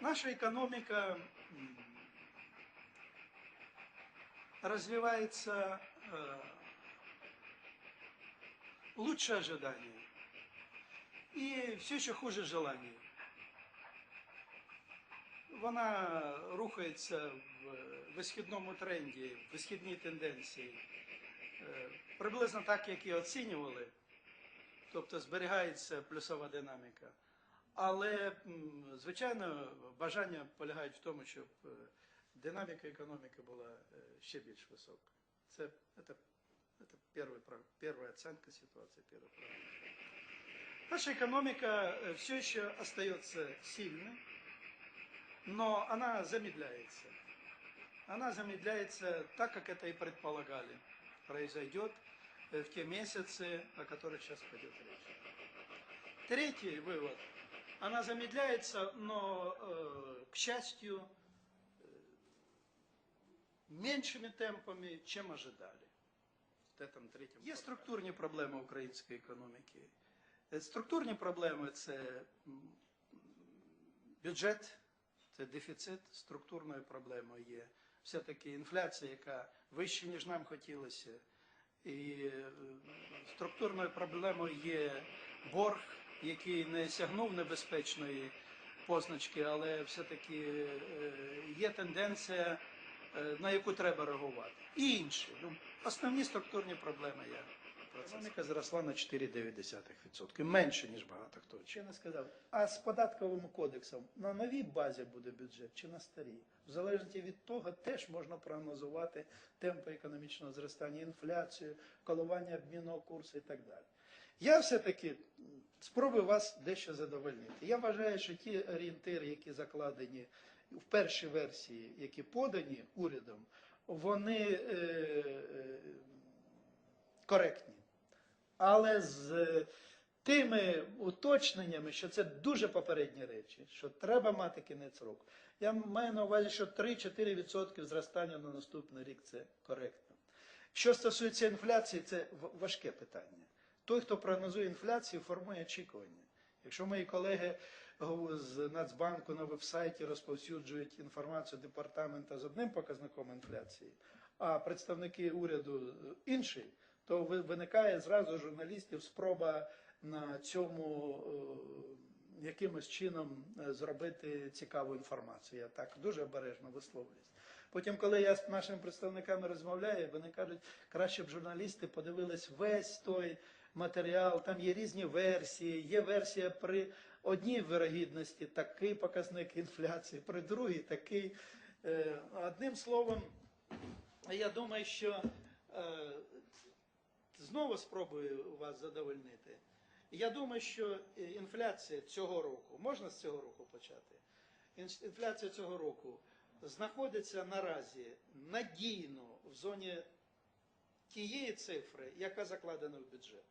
Наша экономика развивается э, лучше ожиданий и все еще хуже желаний. Вона рухається в висхідному тренді, в висхідній тенденції. Е, Приблизно так, як і оцінювали, тобто зберігається плюсова динаміка. Але, м, звичайно, бажання полягають в тому, щоб е, динаміка економіки була е, ще більш висока. Це, це, це перший, прав- перша оцінка ситуації, перший прогноз. Наша экономика э, все еще остается сильной, но она замедляется. Она замедляется так, как это и предполагали. Произойдет э, в те месяцы, о которых сейчас пойдет речь. Третий вывод. Она замедляется, но, э, к счастью, э, меньшими темпами, чем ожидали. В этом третьем. Є структурні проблеми української економіки. Е, Структурні проблеми це м, бюджет, це дефіцит, структурною проблемою є. Все-таки інфляція, яка вища, ніж нам хотілося. І е, структурною проблемою є борг, який не сягнув небезпечної позначки, але все-таки е, є тенденція, е, на яку треба реагувати. І інші. Ну, основні структурні проблеми є. Економіка зросла на 4,9%. Менше, ніж багато хто. Ще не сказав. А з податковим кодексом на новій базі буде бюджет чи на старій? В залежності від того теж можна прогнозувати темпи економічного зростання, інфляцію, коливання обмінного курсу і так далі. Я все-таки спробую вас дещо задовольнити. Я вважаю, що ті орієнтири, які закладені в першій версії, які подані урядом, вони е, е, коректні. Але з е, тими уточненнями, що це дуже попередні речі, що треба мати кінець року. Я маю на увазі, що 3-4% зростання на наступний рік це коректно. Що стосується інфляції, це важке питання. Той, хто прогнозує інфляцію, формує очікування. Якщо мої колеги з Нацбанку на вебсайті розповсюджують інформацію департамента з одним показником інфляції, а представники уряду е, інший, то ви- виникає зразу журналістів спроба на цьому е, якимось чином е, зробити цікаву інформацію. Я так дуже обережно висловлююсь. Потім, коли я з нашими представниками розмовляю, вони кажуть, краще б журналісти подивились весь той матеріал, там є різні версії, є версія при одній вирогідності, такий показник інфляції, при другій такий. Е, Одним словом, я думаю, що е, знову спробую вас задовольнити. Я думаю, що інфляція цього року, можна з цього року почати? Інфляція цього року знаходиться наразі надійно в зоні тієї цифри, яка закладена в бюджет.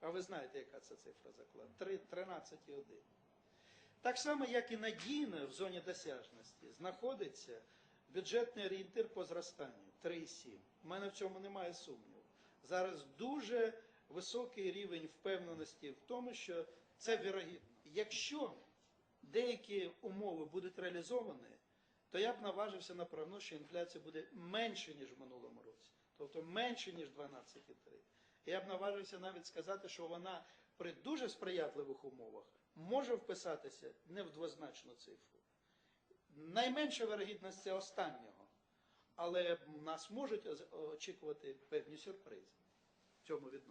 А ви знаєте, яка це цифра закладена? Три- 13,1. Так само, як і надійно в зоні досяжності знаходиться бюджетний орієнтир по зростанню 3,7. У мене в цьому немає сумніву. Зараз дуже високий рівень впевненості в тому, що це вірогідно. Якщо деякі умови будуть реалізовані, то я б наважився на прогноз, що інфляція буде менше, ніж в минулому році, тобто менше, ніж 12,3. Я б наважився навіть сказати, що вона при дуже сприятливих умовах може вписатися не в двозначну цифру. Найменша вирогідність це останнього, але нас можуть очікувати певні сюрпризи в цьому відношенні.